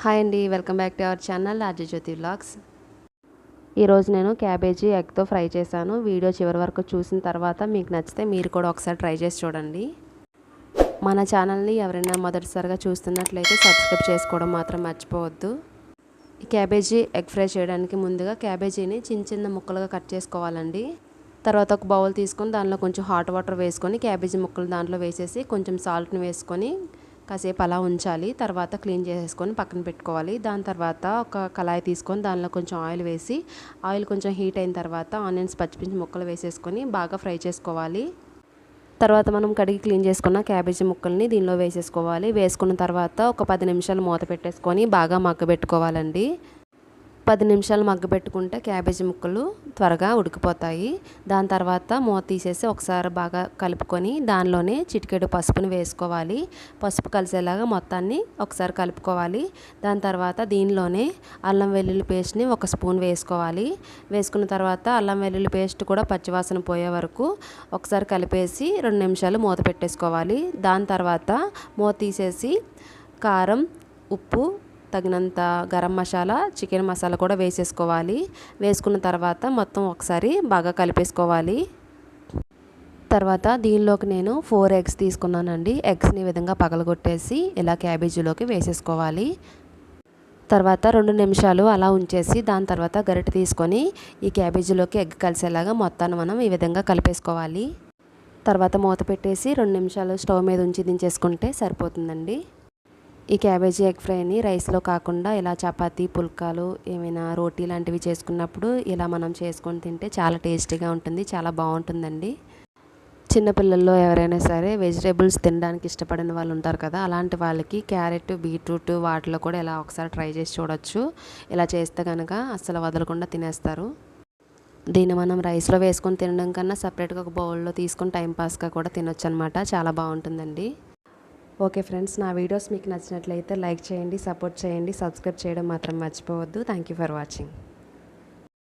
Hi అండి welcome back to our channel Jyothi vlogs. ఈరోజు నేను క్యాబేజీ ఎగ్తో ఫ్రై చేశాను. వీడియో చివరి వరకు చూసిన తర్వాత మీకు నచ్చితే మీరు కూడా ఒకసారి ట్రై చేసి చూడండి. మన ఛానల్ని ఎవరైనా మొదటిసారిగా చూస్తున్నట్లయితే సబ్స్క్రైబ్ చేసుకోవడం మాత్రం మర్చిపోవద్దు. క్యాబేజీ ఎగ్ ఫ్రై చేయడానికి ముందుగా క్యాబేజీని చిన్న చిన్న ముక్కలుగా కట్ చేసుకోవాలండి. తర్వాత ఒక బౌల్ తీసుకొని దానిలో కొంచెం హాట్ వాటర్ వేసుకొని క్యాబేజీ ముక్కలు దాంట్లో వేసేసి కొంచెం సాల్ట్ని వేసుకొని కాసేపు అలా ఉంచాలి తర్వాత క్లీన్ చేసేసుకొని పక్కన పెట్టుకోవాలి. దాని తర్వాత ఒక కళాయి తీసుకొని దానిలో కొంచెం ఆయిల్ వేసి ఆయిల్ కొంచెం హీట్ అయిన తర్వాత ఆనియన్స్ పచ్చిపించి ముక్కలు వేసేసుకొని బాగా ఫ్రై చేసుకోవాలి. తర్వాత మనం కడిగి క్లీన్ చేసుకున్న క్యాబేజీ ముక్కల్ని దీనిలో వేసేసుకోవాలి. వేసుకున్న తర్వాత ఒక పది నిమిషాలు మూత పెట్టేసుకొని బాగా మగ్గబెట్టుకోవాలండి. పది నిమిషాలు మగ్గబెట్టుకుంటే క్యాబేజీ ముక్కలు త్వరగా ఉడికిపోతాయి. దాని తర్వాత మూత తీసేసి ఒకసారి బాగా కలుపుకొని దానిలోనే చిటికెడు పసుపుని వేసుకోవాలి. పసుపు కలిసేలాగా మొత్తాన్ని ఒకసారి కలుపుకోవాలి. దాని తర్వాత దీనిలోనే అల్లం వెల్లుల్లి పేస్ట్ని ఒక స్పూన్ వేసుకోవాలి. వేసుకున్న తర్వాత అల్లం వెల్లుల్లి పేస్ట్ కూడా పచ్చివాసన పోయే వరకు ఒకసారి కలిపేసి రెండు నిమిషాలు మూత పెట్టేసుకోవాలి. దాని తర్వాత మూత తీసేసి కారం ఉప్పు తగినంత గరం మసాలా చికెన్ మసాలా కూడా వేసేసుకోవాలి. వేసుకున్న తర్వాత మొత్తం ఒకసారి బాగా కలిపేసుకోవాలి. తర్వాత దీనిలోకి నేను ఫోర్ ఎగ్స్ తీసుకున్నానండి. ఎగ్స్ని ఈ విధంగా పగలగొట్టేసి ఇలా క్యాబేజీలోకి వేసేసుకోవాలి. తర్వాత రెండు నిమిషాలు అలా ఉంచేసి దాని తర్వాత గరిటె తీసుకొని ఈ క్యాబేజీలోకి ఎగ్ కలిసేలాగా మొత్తాన్ని మనం ఈ విధంగా కలిపేసుకోవాలి. తర్వాత మూత పెట్టేసి రెండు నిమిషాలు స్టవ్ మీద ఉంచి దించేసుకుంటే సరిపోతుందండి. ఈ క్యాబేజీ ఎగ్ ఫ్రైని రైస్లో కాకుండా ఇలా చపాతీ పుల్కాలు ఏమైనా రోటీ లాంటివి చేసుకున్నప్పుడు ఇలా మనం చేసుకొని తింటే చాలా టేస్టీగా ఉంటుంది చాలా బాగుంటుందండి. చిన్నపిల్లల్లో ఎవరైనా సరే వెజిటేబుల్స్ తినడానికి ఇష్టపడిన వాళ్ళు ఉంటారు కదా అలాంటి వాళ్ళకి క్యారెట్ బీట్రూట్ వాటిలో కూడా ఇలా ఒకసారి ట్రై చేసి చూడొచ్చు. ఇలా చేస్తే కనుక అస్సలు వదలకుండా తినేస్తారు. దీన్ని మనం రైస్లో వేసుకొని తినడం కన్నా సపరేట్గా ఒక బౌల్లో తీసుకొని టైంపాస్గా కూడా తినొచ్చు అనమాట చాలా బాగుంటుందండి. ఓకే ఫ్రెండ్స్ నా వీడియోస్ మీకు నచ్చినట్లయితే లైక్ చేయండి సపోర్ట్ చేయండి సబ్స్క్రైబ్ చేయడం మాత్రం మర్చిపోవద్దు. Thank you for watching